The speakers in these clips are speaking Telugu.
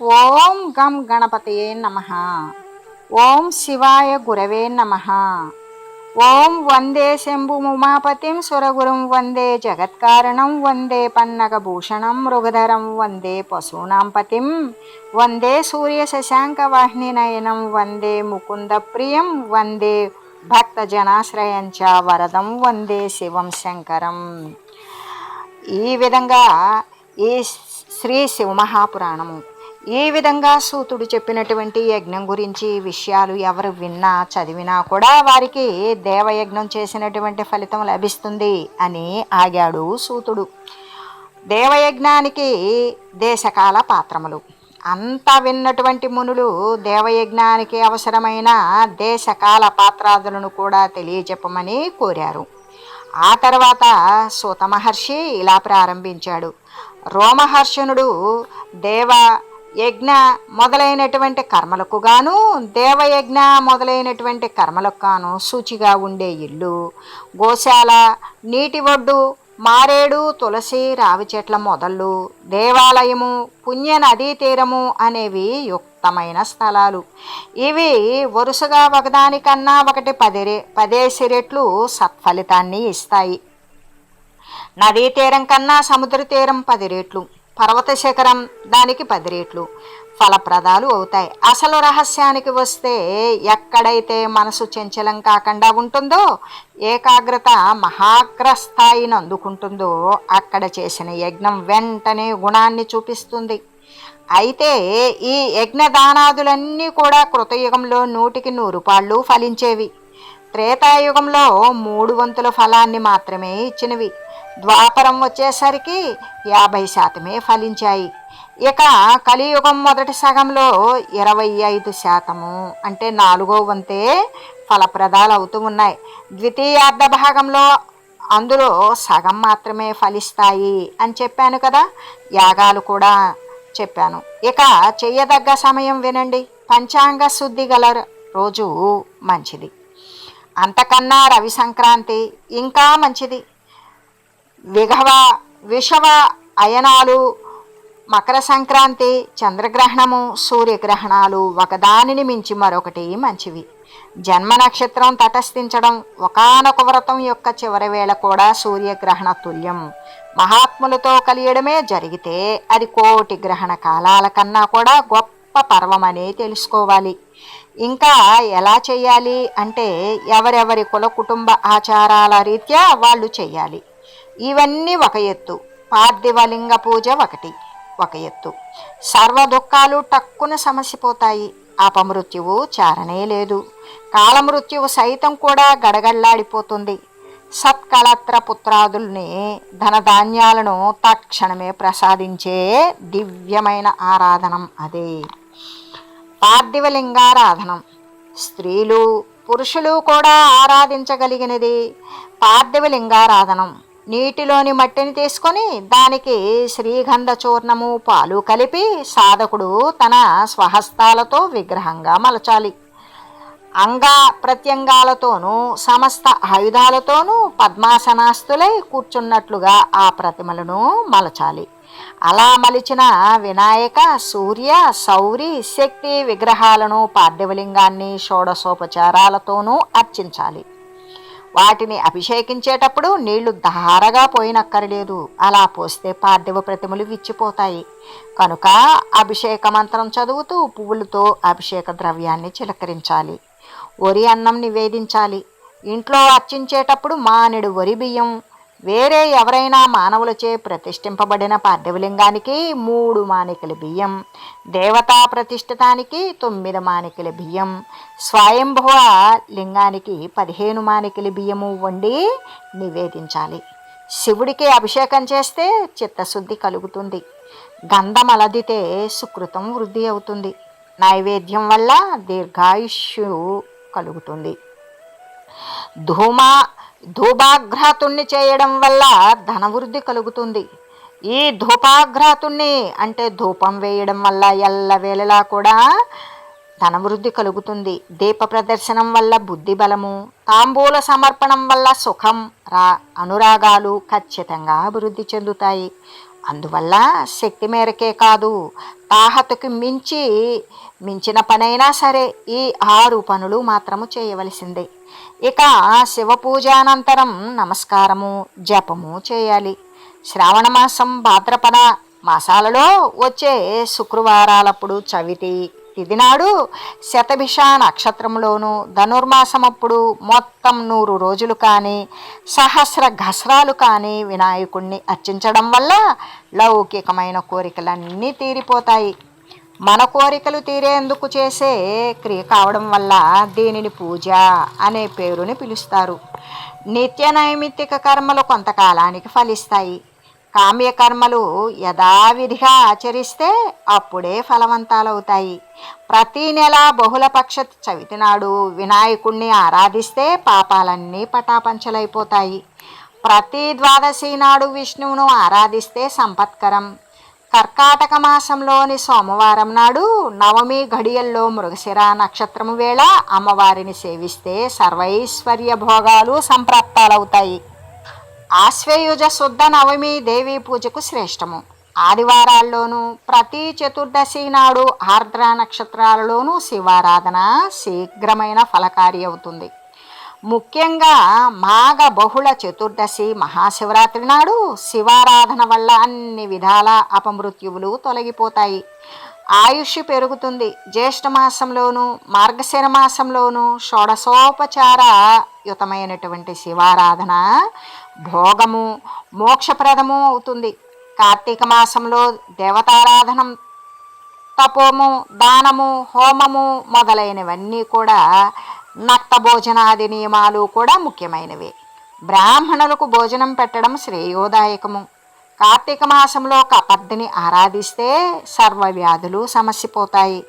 ఓం గం గణపతయే నమ. ఓం శివాయ గురవే నమ. ఓం వందే శంభుముమాపతిం సురగురుం వందే జగత్కారణం వందే పన్నగభూషణం మృగధరం వందే పశూనాం పతిం వందే సూర్య శశాంకవాహిని నయనం వందే ముకుంద ప్రియం వందే భక్తజనాశ్రయంచ వరదం వందే శివం శంకరం. ఈ విధంగా ఈ శ్రీ శివమహాపురాణము ఈ విధంగా సూతుడు చెప్పినటువంటి యజ్ఞం గురించి విషయాలు ఎవరు విన్నా చదివినా కూడా వారికి దేవయజ్ఞం చేసినటువంటి ఫలితం లభిస్తుంది అని ఆగాడు సూతుడు. దేవయజ్ఞానికి దేశకాల పాత్రములు. అంతా విన్నటువంటి మునులు దేవయజ్ఞానికి అవసరమైన దేశకాల పాత్రాదులను కూడా తెలియజెప్పమని కోరారు. ఆ తర్వాత సూత మహర్షి ఇలా ప్రారంభించాడు. రోమహర్షణుడు దేవ యజ్ఞ మొదలైనటువంటి కర్మలకు గాను దేవయజ్ఞ మొదలైనటువంటి కర్మలకు గాను సూచిగా ఉండే ఇల్లు గోశాల నీటి ఒడ్డు మారేడు తులసి రావి చెట్ల మొదళ్ళు దేవాలయము పుణ్య నదీ తీరము అనేవి యుక్తమైన స్థలాలు. ఇవి వరుసగా ఒకదానికన్నా ఒకటి పది పదేసి రెట్లు సత్ఫలితాన్ని ఇస్తాయి. నదీ తీరం కన్నా సముద్ర తీరం పది రెట్లు. పర్వత శిఖరం దానికి పది రేట్లు. ఫలప్రదాలు అవుతాయి. అసలు రహస్యానికి వస్తే ఎక్కడైతే మనసు చంచలం కాకుండా ఉంటుందో ఏకాగ్రత మహాగ్రస్థాయిని అందుకుంటుందో అక్కడ చేసిన యజ్ఞం వెంటనే గుణాన్ని చూపిస్తుంది. అయితే ఈ యజ్ఞదానాదులన్నీ కూడా కృతయుగంలో నూటికి నూరు పాళ్ళు ఫలించేవి. త్రేతాయుగంలో మూడు వంతుల ఫలాన్ని మాత్రమే ఇచ్చినవి. ద్వాపరం వచ్చేసరికి యాభై శాతమే ఫలించాయి. ఇక కలియుగం మొదటి సగంలో ఇరవై ఐదు శాతము అంటే నాలుగో వంతే ఫలప్రదాలు అవుతూ ఉన్నాయి. ద్వితీయార్థ భాగంలో అందులో సగం మాత్రమే ఫలిస్తాయి అని చెప్పాను కదా? యాగాలు కూడా చెప్పాను. ఇక చెయ్యదగ్గ సమయం వినండి. పంచాంగ శుద్ధి గల రోజు మంచిది. అంతకన్నా రవి సంక్రాంతి ఇంకా మంచిది. విఘవ విషవ అయనాలు మకర సంక్రాంతి చంద్రగ్రహణము సూర్యగ్రహణాలు ఒకదానిని మించి మరొకటి మంచివి. జన్మ నక్షత్రం తటస్థించడం ఒకనొక వ్రతం యొక్క చివరి వేళ కూడా సూర్యగ్రహణ తుల్యం. మహాత్ములతో కలియడమే జరిగితే అది కోటి గ్రహణ కాలాల కన్నా కూడా గొప్ప పర్వమని తెలుసుకోవాలి. ఇంకా ఎలా చేయాలి అంటే ఎవరెవరి కుల కుటుంబ ఆచారాల రీత్యా వాళ్ళు చేయాలి ఇవన్నీ ఒక ఎత్తు. పార్థివలింగ పూజ ఒకటి ఒక ఎత్తు. సర్వ దుఃఖాలు టక్కున సమసిపోతాయి. అపమృత్యువు చారణే లేదు. కాలమృత్యువు సైతం కూడా గడగడలాడిపోతుంది. సత్కళత్ర పుత్రాదుల్ని ధనధాన్యాలను తక్షణమే ప్రసాదించే దివ్యమైన ఆరాధనం అదే. పార్థివలింగారాధనం. స్త్రీలు పురుషులు కూడా ఆరాధించగలిగినది పార్థివలింగారాధనం. నీటిలోని మట్టిని తీసుకొని దానికి శ్రీగంధ చూర్ణము పాలు కలిపి సాధకుడు తన స్వహస్తాలతో విగ్రహంగా మలచాలి. అంగ ప్రత్యంగాలతోనూ సమస్త ఆయుధాలతోనూ పద్మాసనాస్తులై కూర్చున్నట్లుగా ఆ ప్రతిమలను మలచాలి. అలా మలిచిన వినాయక సూర్య సౌరి శక్తి విగ్రహాలను పార్థివలింగాన్ని షోడశోపచారాలతోనూ అర్చించాలి. వాటిని అభిషేకించేటప్పుడు నీళ్ళు ధారగా పోయినక్కరలేదు. అలా పోస్తే పార్థివ ప్రతిమలు విచ్చిపోతాయి. కనుక అభిషేక మంత్రం చదువుతూ పువ్వులతో అభిషేక ద్రవ్యాన్ని చిలకరించాలి. వరి అన్నం నివేదించాలి. ఇంట్లో అర్చించేటప్పుడు మానెడు వరి బియ్యం వేరే ఎవరైనా మానవులచే ప్రతిష్ఠింపబడిన పార్థివలింగానికి మూడు మానికల బియ్యం దేవతా ప్రతిష్ఠితానికి తొమ్మిది మానికల బియ్యం స్వయంభవ లింగానికి పదిహేను మానికల బియ్యము వండి నివేదించాలి. శివుడికి అభిషేకం చేస్తే చిత్తశుద్ధి కలుగుతుంది. గంధం అలదితే సుకృతం వృద్ధి అవుతుంది. నైవేద్యం వల్ల దీర్ఘాయుష్యు కలుగుతుంది. ధూమా ధూపాఘ్రాతుణ్ణి చేయడం వల్ల ధనవృద్ధి కలుగుతుంది. ఈ ధూపాఘ్రాతుణ్ణి అంటే ధూపం వేయడం వల్ల ఎల్లవేళలా కూడా ధనవృద్ధి కలుగుతుంది. దీప ప్రదర్శనం వల్ల బుద్ధి బలము తాంబూల సమర్పణం వల్ల సుఖం రా అనురాగాలు ఖచ్చితంగా అభివృద్ధి చెందుతాయి. అందువల్ల శక్తి మేరకే కాదు తాహతకు మించి మించిన పనైనా సరే ఈ ఆరు పనులు మాత్రము చేయవలసిందే. ఇక శివ పూజానంతరం నమస్కారము జపము చేయాలి. శ్రావణ మాసం భాద్రపద మాసాలలో వచ్చే శుక్రవారాలప్పుడు చవితి తిది నాడు శతభిష నక్షత్రంలోను ధనుర్మాసమప్పుడు మొత్తం నూరు రోజులు కానీ సహస్ర ఘస్రాలు కానీ వినాయకుణ్ణి అర్చించడం వల్ల లౌకికమైన కోరికలన్నీ తీరిపోతాయి. మన కోరికలు తీరేందుకు చేసే క్రియ కావడం వల్ల దీనిని పూజ అనే పేరుని పిలుస్తారు. నిత్య నైమిత్తిక కర్మలు కొంతకాలానికి ఫలిస్తాయి. కామ్యకర్మలు యథావిధిగా ఆచరిస్తే అప్పుడే ఫలవంతాలవుతాయి. ప్రతి నెల బహుళపక్ష చవితి నాడు వినాయకుణ్ణి ఆరాధిస్తే పాపాలన్నీ పటాపంచలైపోతాయి. ప్రతి ద్వాదశి నాడు విష్ణువును ఆరాధిస్తే సంపత్కరం. కర్కాటక మాసంలోని సోమవారం నాడు నవమి ఘడియల్లో మృగశిర నక్షత్రము వేళ అమ్మవారిని సేవిస్తే సర్వైశ్వర్య భోగాలు సంప్రాప్తాలవుతాయి. ఆశ్వయుజ శుద్ధ నవమి దేవీ పూజకు శ్రేష్టము. ఆదివారాల్లోనూ ప్రతి చతుర్దశి నాడు ఆర్ద్ర నక్షత్రాలలోనూ శివారాధన శీఘ్రమైన ఫలకారి అవుతుంది. ముఖ్యంగా మాఘ బహుళ చతుర్దశి మహాశివరాత్రి నాడు శివారాధన వల్ల అన్ని విధాల అపమృత్యువులు తొలగిపోతాయి. ఆయుష్ పెరుగుతుంది. జ్యేష్ఠ మాసంలోను మార్గశిర మాసంలోనూ షోడశోపచార యుతమైనటువంటి శివారాధన భోగము మోక్షప్రదము అవుతుంది. కార్తీక మాసంలో దేవతారాధనం తపోము దానము హోమము మొదలైనవన్నీ కూడా నక్త భోజనాది నియమాలు కూడా ముఖ్యమైనవి. బ్రాహ్మణులకు భోజనం పెట్టడం శ్రేయోదాయకము. కార్తీక మాసంలో కపర్దిని ఆరాధిస్తే సర్వవ్యాధులు సమసిపోతాయి.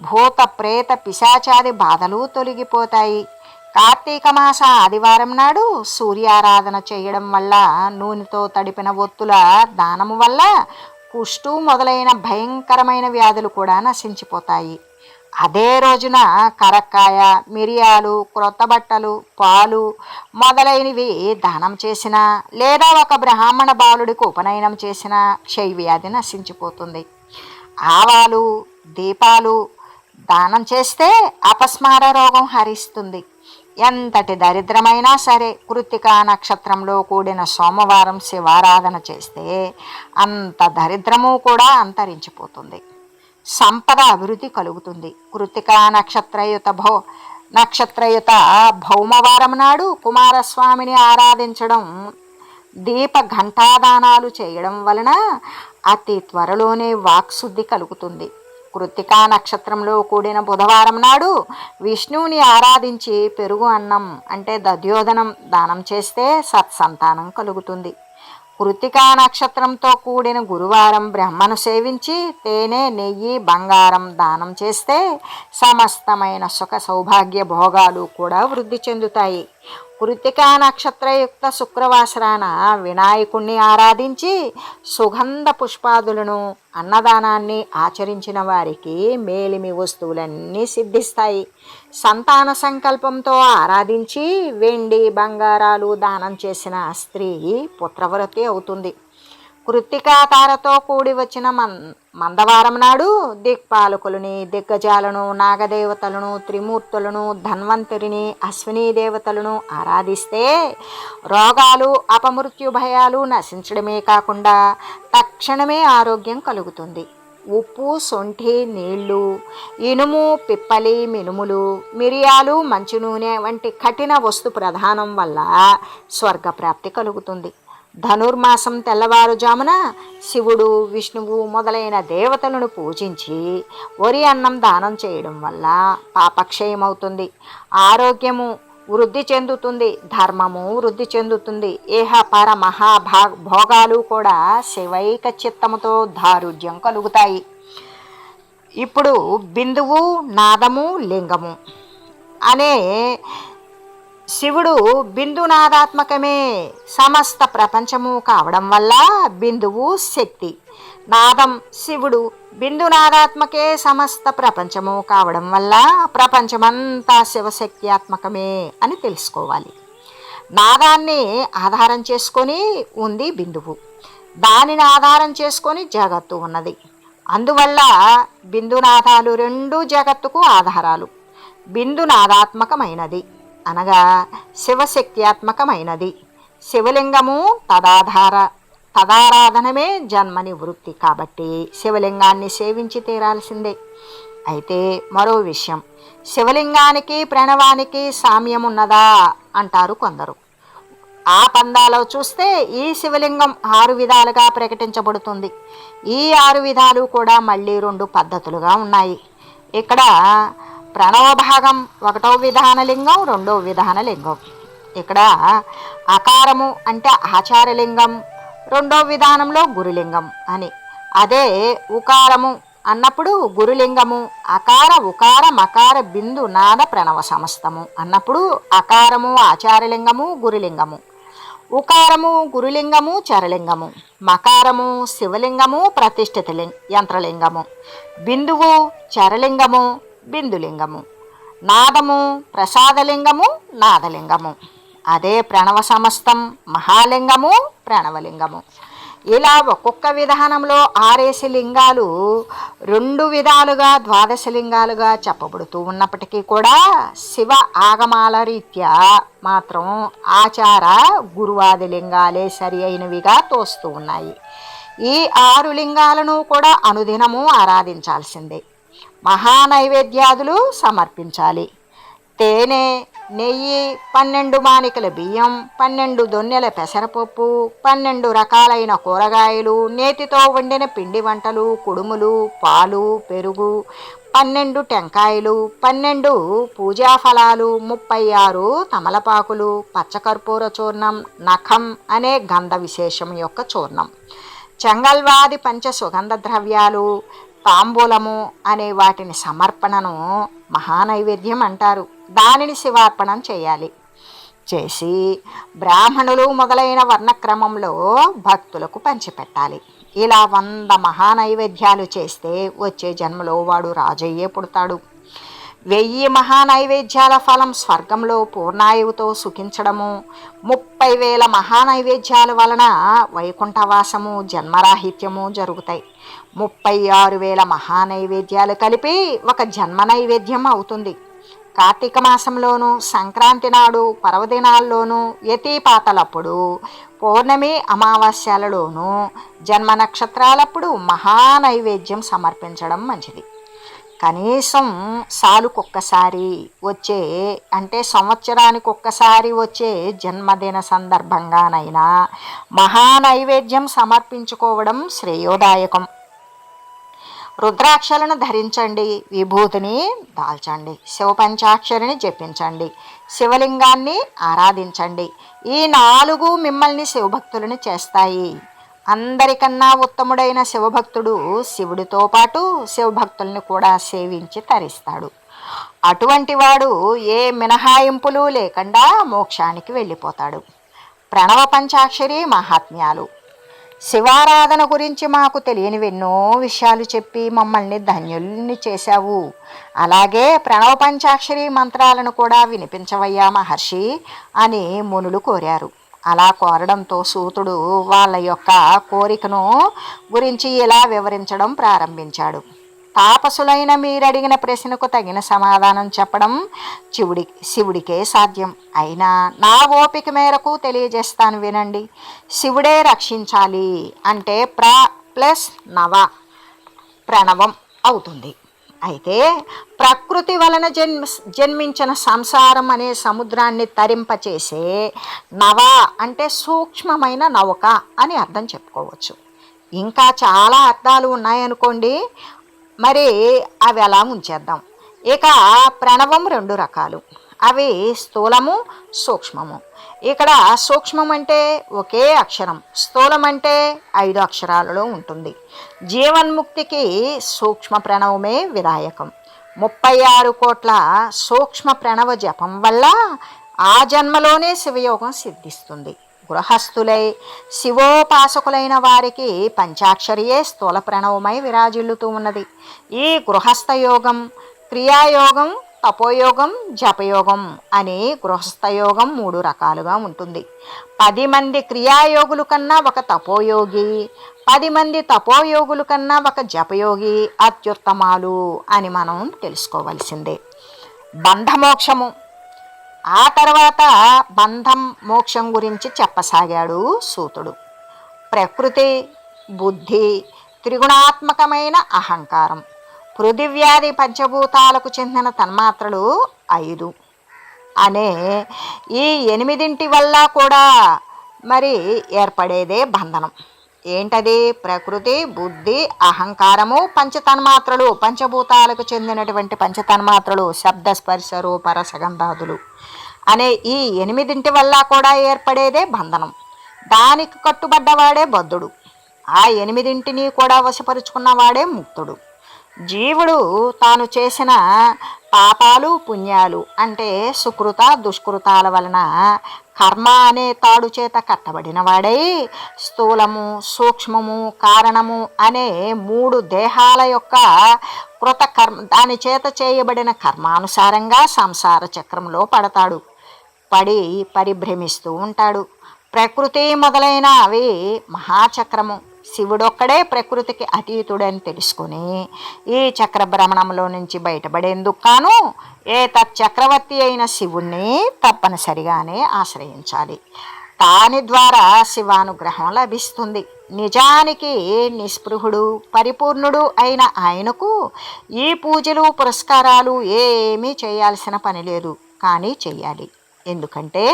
భూత ప్రేత పిశాచాది బాధలు తొలగిపోతాయి. కార్తీక మాస ఆదివారం నాడు సూర్యారాధన చేయడం వల్ల నూనెతో తడిపిన ఒత్తుల దానము వల్ల కుష్టు మొదలైన భయంకరమైన వ్యాధులు కూడా నశించిపోతాయి. అదే రోజున కరక్కాయ మిరియాలు క్రొత్త బట్టలు పాలు మొదలైనవి దానం చేసిన లేదా ఒక బ్రాహ్మణ బాలుడికి ఉపనయనం చేసిన క్షయవ్యాధి నశించిపోతుంది. ఆవాలు దీపాలు దానం చేస్తే అపస్మార రోగం హరిస్తుంది. ఎంతటి దరిద్రమైనా సరే కృత్తికా నక్షత్రంలో కూడిన సోమవారం శివారాధన చేస్తే అంత దరిద్రము కూడా అంతరించిపోతుంది. సంపద అభివృద్ధి కలుగుతుంది. కృతికా నక్షత్రయుత భౌ నక్షత్రయుత భౌమవారం నాడు కుమారస్వామిని ఆరాధించడం దీప ఘంటాదానాలు చేయడం వలన అతి త్వరలోనే వాక్శుద్ధి కలుగుతుంది. కృతికా నక్షత్రంలో కూడిన బుధవారం నాడు విష్ణువుని ఆరాధించి పెరుగు అన్నం అంటే దద్యోధనం దానం చేస్తే సత్సంతానం కలుగుతుంది. కృతికా నక్షత్రంతో కూడిన గురువారం బ్రహ్మను సేవించి తేనె నెయ్యి బంగారం దానం చేస్తే సమస్తమైన సుఖ సౌభాగ్య భోగాలు కూడా వృద్ధి చెందుతాయి. కృతికా నక్షత్రయుక్త శుక్రవాసరాన వినాయకుణ్ణి ఆరాధించి సుగంధ పుష్పాదులను అన్నదానాన్ని ఆచరించిన వారికి మేలిమి వస్తువులన్నీ సిద్ధిస్తాయి. సంతాన సంకల్పంతో ఆరాధించి వెండి బంగారాలు దానం చేసిన స్త్రీ పుత్రవ్రతి అవుతుంది. కృత్తికాతారతో కూడి వచ్చిన మన్ మందవారం నాడు దిక్పాలకులని దిగ్గజాలను నాగదేవతలను త్రిమూర్తులను ధన్వంతరిని అశ్విని దేవతలను ఆరాధిస్తే రోగాలు అపమృత్యు భయాలు నశించడమే కాకుండా తక్షణమే ఆరోగ్యం కలుగుతుంది. ఉప్పు సొంఠి నీళ్ళు ఇనుము పిప్పలి మినుములు మిరియాలు మంచి నూనె వంటి కఠిన వస్తు ప్రధానం వల్ల స్వర్గప్రాప్తి కలుగుతుంది. ధనుర్మాసం తెల్లవారుజామున శివుడు విష్ణువు మొదలైన దేవతలను పూజించి వరి అన్నం దానం చేయడం వల్ల పాపక్షయమవుతుంది. ఆరోగ్యము వృద్ధి చెందుతుంది ధర్మము వృద్ధి చెందుతుంది. ఏహ పర మహాభా భోగాలు కూడా శివైక చిత్తముతో దారుఢ్యం కలుగుతాయి. ఇప్పుడు బిందువు నాదము లింగము అనే శివుడు బిందునాదాత్మకమే సమస్త ప్రపంచము కావడం వల్ల బిందువు శక్తి. నాదం శివుడు బిందునాదాత్మకే సమస్త ప్రపంచము కావడం వల్ల ప్రపంచమంతా శివశక్త్యాత్మకమే అని తెలుసుకోవాలి. నాదాన్ని ఆధారం చేసుకొని ఉంది బిందువు. దానిని ఆధారం చేసుకొని జగత్తు ఉన్నది. అందువల్ల బిందునాదాలు రెండు జగత్తుకు ఆధారాలు. బిందునాదాత్మకమైనది. అనగా శివశక్త్యాత్మకమైనది. శివలింగము తదాధార తదారాధనమే జన్మని వృత్తి కాబట్టి శివలింగాన్ని సేవించి తీరాల్సిందే. అయితే మరో విషయం శివలింగానికి ప్రణవానికి సామ్యం ఉన్నదా అంటారు కొందరు. ఆ పందాలో చూస్తే ఈ శివలింగం ఆరు విధాలుగా ప్రకటించబడుతుంది. ఈ ఆరు విధాలు కూడా మళ్ళీ రెండు పద్ధతులుగా ఉన్నాయి. ఇక్కడ ప్రణవ భాగం ఒకటో విధాన లింగం రెండో విధాన లింగం. ఇక్కడ అకారము అంటే ఆచారలింగం రెండో విధానంలో గురులింగం అని. అదే ఉకారము అన్నప్పుడు గురులింగము అకార ఉకార మకార బిందు నాద ప్రణవ సమస్తము అన్నప్పుడు అకారము ఆచారలింగము గురులింగము. ఉకారము గురులింగము చరలింగము. మకారము శివలింగము ప్రతిష్ఠిత లింగ యంత్రలింగము. బిందువు చరలింగము బిందులింగము. నాదము ప్రసాదలింగము నాదలింగము. అదే ప్రణవ సమస్తం మహాలింగము ప్రణవలింగము. ఇలా ఒక్కొక్క విధానంలో ఆరేసి లింగాలు రెండు విధాలుగా ద్వాదశ లింగాలుగా చెప్పబడుతూ ఉన్నప్పటికీ కూడా శివ ఆగమాల రీత్యా మాత్రం ఆచార గురువాది లింగాలే సరి అయినవిగా తోస్తూ ఉన్నాయి. ఈ ఆరు లింగాలను కూడా అనుదినము ఆరాధించాల్సిందే. మహానైవేద్యాదులు సమర్పించాలి. తేనె నెయ్యి పన్నెండు మానికల బియ్యం పన్నెండు దొన్నెల పెసరపప్పు పన్నెండు రకాలైన కూరగాయలు నేతితో వండిన పిండి వంటలు కుడుములు పాలు పెరుగు పన్నెండు టెంకాయలు పన్నెండు పూజా ఫలాలు ముప్పై ఆరు తమలపాకులు పచ్చకర్పూర చూర్ణం నఖం అనే గంధ విశేషం యొక్క చూర్ణం. చెంగల్వాది పంచ సుగంధ ద్రవ్యాలు తాంబూలము అనే వాటిని సమర్పణను మహానైవేద్యం అంటారు. దానిని శివార్పణం చేయాలి. చేసి బ్రాహ్మణులు మొదలైన వర్ణక్రమంలో భక్తులకు పంచిపెట్టాలి. ఇలా వంద మహానైవేద్యాలు చేస్తే వచ్చే జన్మలో వాడు రాజయ్యే పుడతాడు. వెయ్యి మహానైవేద్యాల ఫలం స్వర్గంలో పూర్ణాయువుతో సుఖించడము ముప్పై వేల మహానైవేద్యాల వలన వైకుంఠవాసము జన్మరాహిత్యము జరుగుతాయి. ముప్పై ఆరు వేల మహానైవేద్యాలు కలిపి ఒక జన్మ నైవేద్యం అవుతుంది. కార్తీక మాసంలోనూ సంక్రాంతి నాడు పర్వదినాల్లోనూ యతీపాతలప్పుడు పౌర్ణమి అమావాస్యాలలోనూ జన్మ నక్షత్రాలప్పుడు మహానైవేద్యం సమర్పించడం మంచిది. కనీసం సాలుకొక్కసారి వచ్చే అంటే సంవత్సరానికి ఒక్కసారి వచ్చే జన్మదిన సందర్భంగానైనా మహానైవేద్యం సమర్పించుకోవడం శ్రేయోదాయకం. రుద్రాక్షలను ధరించండి విభూతిని దాల్చండి శివపంచాక్షరిని జపించండి శివలింగాన్ని ఆరాధించండి. ఈ నాలుగు మిమ్మల్ని శివభక్తులను చేస్తాయి. అందరికన్నా ఉత్తముడైన శివభక్తుడు శివుడితో పాటు శివభక్తుల్ని కూడా సేవించి తరిస్తాడు. అటువంటి వాడు ఏ మినహాయింపులు లేకుండా మోక్షానికి వెళ్ళిపోతాడు. ప్రణవ పంచాక్షరి మహాత్మ్యాలు. శివారాధన గురించి మాకు తెలియనివెన్నో విషయాలు చెప్పి మమ్మల్ని ధన్యుల్ని చేశావు. అలాగే ప్రణవ పంచాక్షరి మంత్రాలను కూడా వినిపించవయ్యా మహర్షి అని మునులు కోరారు. అలా కోరడంతో సూతుడు వాళ్ళ యొక్క కోరికను గురించి ఇలా వివరించడం ప్రారంభించాడు. తాపసులైన మీరడిగిన ప్రశ్నకు తగిన సమాధానం చెప్పడం శివుడి శివుడికే సాధ్యం. అయినా నా ఓపిక మేరకు తెలియజేస్తాను వినండి. శివుడే రక్షించాలి అంటే ప్ర ప్లస్ నవ ప్రణవం అవుతుంది. అయితే ప్రకృతి వలన జన్మ జన్మించిన సంసారం అనే సముద్రాన్ని తరింపచేసే నవ అంటే సూక్ష్మమైన నౌక అని అర్థం చెప్పుకోవచ్చు. ఇంకా చాలా అర్థాలు ఉన్నాయనుకోండి. మరి అవి అలా ఉంచేద్దాం ఇక ప్రణవం రెండు రకాలు. అవి స్థూలము సూక్ష్మము. ఇక్కడ సూక్ష్మం అంటే ఒకే అక్షరం. స్థూలం అంటే ఐదు అక్షరాలలో ఉంటుంది. జీవన్ముక్తికి సూక్ష్మ ప్రణవమే విధాయకం. ముప్పై ఆరు కోట్ల సూక్ష్మ ప్రణవ జపం వల్ల ఆ జన్మలోనే శివయోగం సిద్ధిస్తుంది. గృహస్థులై శివోపాసకులైన వారికి పంచాక్షరియే స్థూల ప్రణవమై విరాజిల్లుతూ ఉన్నది ఈ గృహస్థయోగం క్రియాయోగం తపోయోగం జపయోగం అని గృహస్థయోగం మూడు రకాలుగా ఉంటుంది. పది మంది క్రియాయోగులు కన్నా ఒక తపోయోగి పది మంది తపోయోగులు కన్నా ఒక జపయోగి అత్యుత్తమాలు అని మనం తెలుసుకోవలసిందే. బంధమోక్షము ఆ తర్వాత బంధం మోక్షం గురించి చెప్పసాగాడు సూతుడు. ప్రకృతి బుద్ధి త్రిగుణాత్మకమైన అహంకారం పృథివ్యాధి పంచభూతాలకు చెందిన తన్మాత్రలు ఐదు. అనే ఈ ఎనిమిదింటి వల్ల కూడా మరి ఏర్పడేదే బంధనం. ఏంటది? ప్రకృతి బుద్ధి అహంకారము పంచతన్మాత్రలు పంచభూతాలకు చెందినటువంటి పంచతన్మాత్రలు శబ్ద స్పర్శ రూప అనే ఈ ఎనిమిదింటి వల్ల కూడా ఏర్పడేదే బంధనం. దానికి కట్టుబడ్డవాడే బద్ధుడు. ఆ ఎనిమిదింటిని కూడా వశపరుచుకున్నవాడే ముక్తుడు. జీవుడు తాను చేసిన పాపాలు పుణ్యాలు అంటే సుకృత దుష్కృతాల వలన కర్మ అనే తాడు చేత కట్టబడిన వాడై స్థూలము సూక్ష్మము కారణము అనే మూడు దేహాల యొక్క కృత కర్మ దాని చేత చేయబడిన కర్మానుసారంగా సంసార చక్రంలో పడతాడు. పడి పరిభ్రమిస్తూ ఉంటాడు. ప్రకృతి మొదలైన అవి మహాచక్రము. శివుడొక్కడే ప్రకృతికి అతీతుడని తెలుసుకుని ఈ చక్ర భ్రమణంలో నుంచి బయటపడేందుకు కాను ఏ తచ్చక్రవర్తి అయిన శివుణ్ణి తప్పనిసరిగానే ఆశ్రయించాలి. దాని ద్వారా శివానుగ్రహం లభిస్తుంది. నిజానికి నిస్పృహుడు పరిపూర్ణుడు అయిన ఆయనకు ఈ పూజలు పురస్కారాలు ఏమీ చేయాల్సిన పని లేదు. కానీ చెయ్యాలి. ఎందుకంటే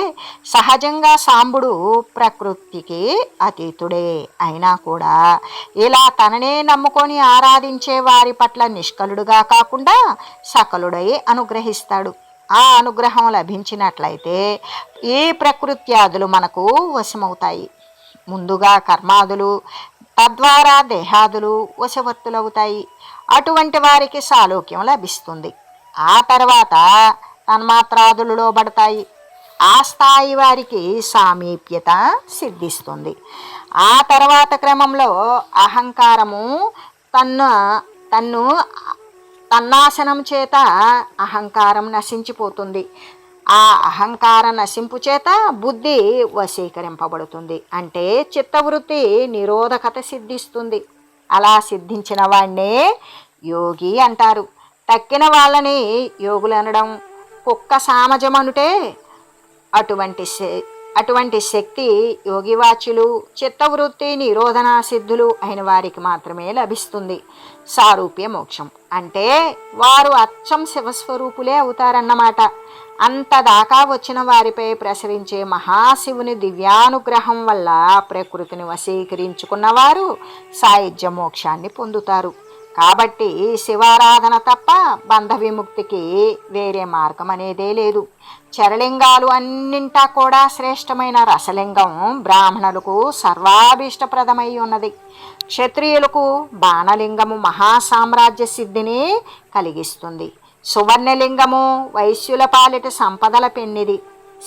సహజంగా సాంబుడు ప్రకృతికి అతీతుడే. అయినా కూడా ఇలా తననే నమ్ముకొని ఆరాధించే వారి పట్ల నిష్కలుడుగా కాకుండా సకలుడై అనుగ్రహిస్తాడు. ఆ అనుగ్రహం లభించినట్లయితే ఈ ప్రకృత్యాదులు మనకు వశమవుతాయి. ముందుగా కర్మాదులు తద్వారా దేహాదులు వశవర్తులవుతాయి. అటువంటి వారికి సాలోక్యం లభిస్తుంది. ఆ తర్వాత తన్మాత్రాదులలో పడతాయి ఆ స్థాయి వారికి సామీప్యత సిద్ధిస్తుంది. ఆ తర్వాత క్రమంలో అహంకారము తన్ను తన్ను తన్నాశనం చేత అహంకారం నశించిపోతుంది. ఆ అహంకార నశింపు చేత బుద్ధి వశీకరింపబడుతుంది. అంటే చిత్తవృత్తి నిరోధకత సిద్ధిస్తుంది. అలా సిద్ధించిన వాడినే యోగి అంటారు. తక్కిన వాళ్ళని యోగులు అనడం కుక్క సామజం అనుటే అటువంటి అటువంటి శక్తి యోగివాచులు చిత్తవృత్తి నిరోధనా సిద్ధులు అయిన వారికి మాత్రమే లభిస్తుంది. సారూప్య మోక్షం. అంటే వారు అచ్చం శివస్వరూపులే అవుతారన్నమాట. అంతదాకా వచ్చిన వారిపై ప్రసరించే మహాశివుని దివ్యానుగ్రహం వల్ల ప్రకృతిని వశీకరించుకున్నవారు సాయుధ్య మోక్షాన్ని పొందుతారు. కాబట్టి శివారాధన తప్ప బంధ విముక్తికి వేరే మార్గం అనేదే లేదు. చరలింగాలు అన్నింటా కూడా శ్రేష్టమైన రసలింగం బ్రాహ్మణులకు సర్వాభీష్టప్రదమై ఉన్నది. క్షత్రియులకు బాణలింగము మహాసామ్రాజ్య సిద్ధిని కలిగిస్తుంది. సువర్ణలింగము వైశ్యుల పాలిట సంపదల పెన్నిది.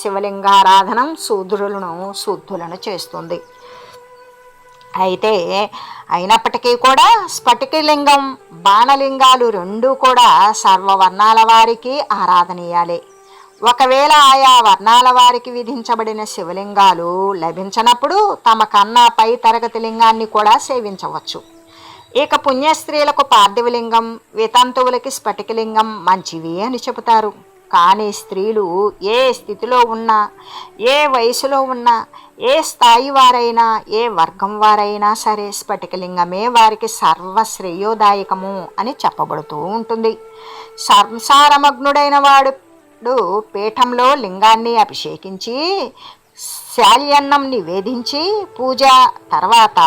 శివలింగారాధనం శూద్రులను శుద్ధులను చేస్తుంది. అయితే అయినప్పటికీ కూడా స్ఫటికలింగం బాణలింగాలు రెండూ కూడా సర్వవర్ణాల వారికి ఆరాధనీయాలే. ఒకవేళ ఆయా వర్ణాల వారికి విధించబడిన శివలింగాలు లభించినప్పుడు తమ కన్నా పై తరగతి లింగాన్ని కూడా సేవించవచ్చు. ఇక పుణ్యస్త్రీలకు పార్థివలింగం వితంతువులకి స్ఫటికలింగం మంచివి అని చెబుతారు. కానీ స్త్రీలు ఏ స్థితిలో ఉన్నా ఏ వయసులో ఉన్నా ఏ స్థాయి వారైనా ఏ వర్గం వారైనా సరే స్ఫటికలింగమే వారికి సర్వశ్రేయోదాయకము అని చెప్పబడుతూ ఉంటుంది. సంసారమగ్నుడైన వాడు పీఠంలో లింగాన్ని అభిషేకించి శాల్యన్నం నివేదించి పూజ తర్వాత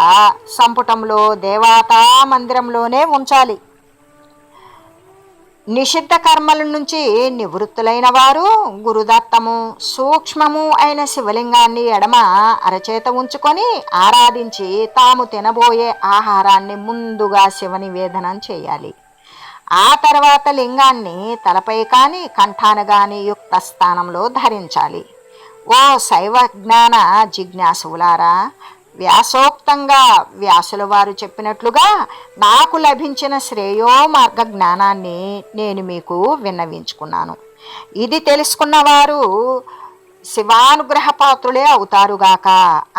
సంపుటంలో దేవతా మందిరంలోనే ఉంచాలి. నిషిద్ధ కర్మల నుంచి నివృత్తులైన వారు గురుదత్తము సూక్ష్మము అయిన శివలింగాన్ని ఎడమ అరచేత ఉంచుకొని ఆరాధించి తాము తినబోయే ఆహారాన్ని ముందుగా శివ నివేదనం చేయాలి. ఆ తర్వాత లింగాన్ని తలపై కానీ కంఠాన కానీ యుక్త స్థానంలో ధరించాలి. ఓ శైవ జ్ఞాన జిజ్ఞాసులారా వ్యాసోక్తంగా వ్యాసుల వారు చెప్పినట్లుగా నాకు లభించిన శ్రేయో మార్గ జ్ఞానాన్ని నేను మీకు విన్నవించుకున్నాను. ఇది తెలుసుకున్నవారు శివానుగ్రహ పాత్రులే అవుతారుగాక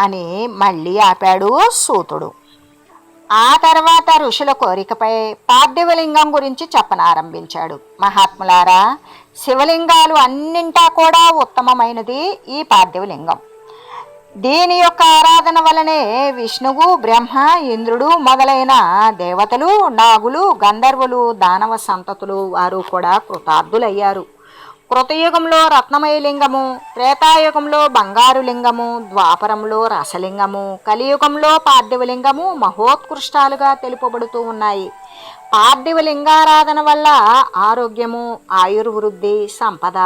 అని మళ్ళీ ఆపాడు సూతుడు. ఆ తర్వాత ఋషుల కోరికపై పార్థివలింగం గురించి చెప్పనారంభించాడు. మహాత్ములారా శివలింగాలు అన్నింటా కూడా ఉత్తమమైనది ఈ పార్థివలింగం. దీని యొక్క ఆరాధన వలనే విష్ణువు బ్రహ్మ ఇంద్రుడు మొదలైన దేవతలు నాగులు గంధర్వులు దానవ సంతతులు వారు కూడా కృతార్థులయ్యారు. కృతయుగంలో రత్నమయ లింగము త్రేతాయుగంలో బంగారు లింగము ద్వాపరంలో రసలింగము కలియుగంలో పార్థివలింగము మహోత్కృష్టాలుగా తెలుపబడుతూ ఉన్నాయి. పార్థివ లింగారాధన వల్ల ఆరోగ్యము ఆయుర్వృద్ధి సంపద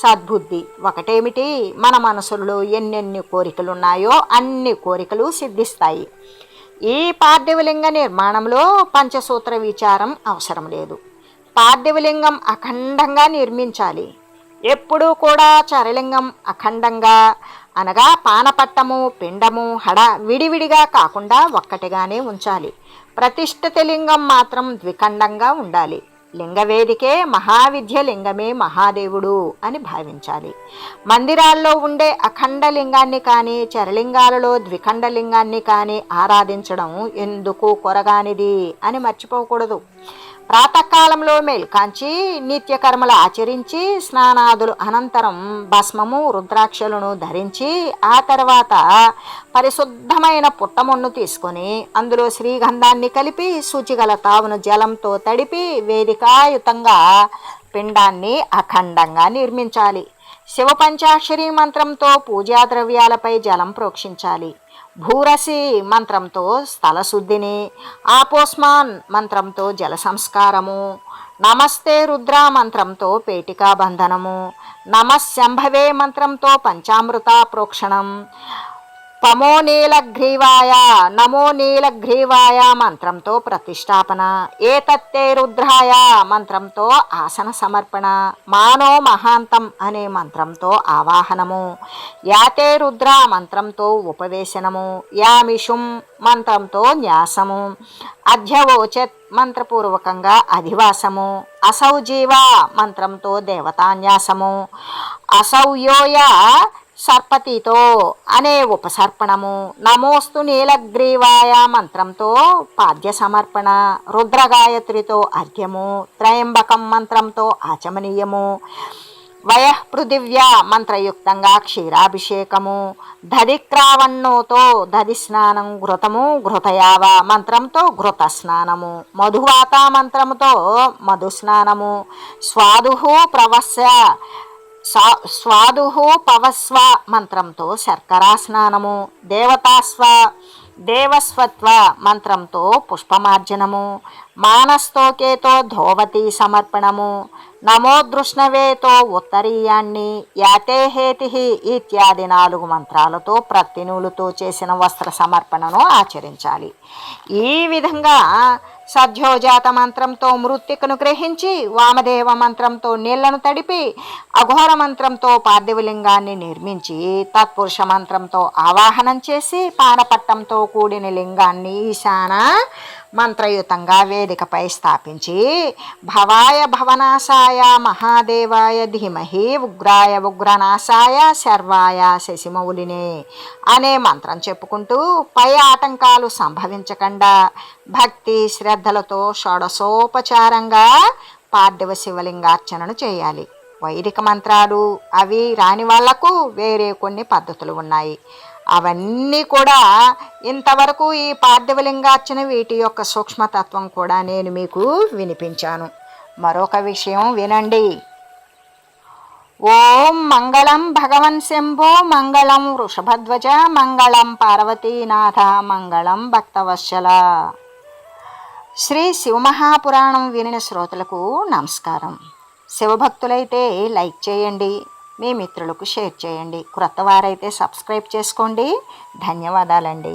సద్బుద్ధి ఒకటేమిటి? మన మనసులో ఎన్నెన్ని కోరికలు ఉన్నాయో అన్ని కోరికలు సిద్ధిస్తాయి. ఈ పార్థివలింగ నిర్మాణంలో పంచసూత్ర విచారం అవసరం లేదు. పార్థివలింగం అఖండంగా నిర్మించాలి. ఎప్పుడూ కూడా చరలింగం అఖండంగా అనగా పానపట్టము పిండము హడ విడివిడిగా కాకుండా ఒక్కటిగానే ఉంచాలి. ప్రతిష్ఠిత లింగం మాత్రం ద్విఖండంగా ఉండాలి. లింగవేదికే మహావిద్య లింగమే మహాదేవుడు అని భావించాలి. మందిరాల్లో ఉండే అఖండ లింగాన్ని కానీ చరలింగాలలో ద్విఖండ లింగాన్ని కానీ ఆరాధించడం ఎందుకు కొరగానిది అని మర్చిపోకూడదు. ప్రాతకాలంలో మేల్కాంచి నిత్యకర్మలు ఆచరించి స్నానాదులు అనంతరం భస్మము రుద్రాక్షలను ధరించి ఆ తర్వాత పరిశుద్ధమైన పుట్టమున్ను తీసుకొని అందులో శ్రీగంధాన్ని కలిపి సూచిగల తావును జలంతో తడిపి వేదికాయుతంగా పిండాన్ని అఖండంగా నిర్మించాలి. శివ పంచాక్షరి మంత్రంతో పూజా ద్రవ్యాలపై జలం ప్రోక్షించాలి. భూరసి మంత్రంతో స్థలశుద్ధిని ఆపోస్మాన్ మంత్రంతో జల సంస్కారము నమస్తే రుద్ర మంత్రంతో పేటికా బంధనము నమశంభవే మంత్రంతో పంచామృత ప్రోక్షణం పమో నీలగ్రీవాయ నమో నీలగ్రీవాయ మంత్రంతో ప్రతిష్టాపన. ఏతత్తే రుద్రాయ మంత్రంతో ఆసన సమర్పణ. మానో మహాంతం అనే మంత్రంతో ఆవాహనము. యాతే రుద్ర మంత్రంతో ఉపవేశనము. యామిషుం మంత్రంతో న్యాసము. అధ్యవోచత్ మంత్రపూర్వకంగా అధివాసము. అసౌజీవ మంత్రంతో దేవతాన్యాసము. అసౌయోయ సర్పతితో అనే ఉపసర్పణము. నమోస్తు నీలగ్రీవాయ మంత్రంతో పాద్య సమర్పణ రుద్రగాయత్రితో అర్ఘ్యము. త్రయంబకం మంత్రంతో ఆచమనీయము. వయః పృథివ్య మంత్రయుక్తంగా క్షీరాభిషేకము. దధిక్రావణ్ణోతో దధి స్నానం ఘృతము. ఘృతయావ మంత్రంతో ఘృత స్నానము మధువాత మంత్రముతో మధుస్నానము. స్వాదు ప్రవస్య సా స్వాదుహు పవస్వ మంత్రంతో శర్కరా స్నానము దేవతాస్వ దేవస్వత్వ మంత్రంతో పుష్పమార్జనము మానస్తోకేతో ధోవతి సమర్పణము నమోదృష్ణవేతో ఉత్తరీయాన్ని యాతేహేతి ఇత్యాది నాలుగు మంత్రాలతో ప్రత్తినూలుతో చేసిన వస్త్ర సమర్పణను ఆచరించాలి. ఈ విధంగా సద్యోజాత మంత్రంతో మృత్తికను గ్రహించి వామదేవ మంత్రంతో నీళ్ళను తడిపి అఘోర మంత్రంతో పార్థివలింగాన్ని నిర్మించి తత్పురుష మంత్రంతో ఆవాహనం చేసి పానపట్టంతో కూడిన లింగాన్ని ఈశాన మంత్రయుతంగా వేదికపై స్థాపించి భవాయ భవనాశాయ మహాదేవాయ ధీమహి ఉగ్రాయ ఉగ్రనాశాయ శర్వాయ శశిమౌలినే అనే మంత్రం చెప్పుకుంటూ పై ఆటంకాలు సంభవించకుండా భక్తి శ్రద్ధలతో షోడసోపచారంగా పార్థివ శివలింగార్చనను చేయాలి. వైదిక మంత్రాలు అవి రాని వాళ్ళకు వేరే కొన్ని పద్ధతులు ఉన్నాయి. అవన్నీ కూడా ఇంతవరకు ఈ పార్థివలింగార్చన వీటి యొక్క సూక్ష్మతత్వం కూడా నేను మీకు వినిపించాను. మరొక విషయం వినండి. ఓం మంగళం భగవన్ శంభో మంగళం వృషభధ్వజ మంగళం పార్వతీనాథ మంగళం భక్తవత్సల. శ్రీ శివమహాపురాణం వినిన శ్రోతలకు నమస్కారం. శివభక్తులైతే లైక్ చేయండి. మీ మిత్రులకు షేర్ చేయండి. క్రొత్త వారైతే సబ్స్క్రైబ్ చేసుకోండి. ధన్యవాదాలండి.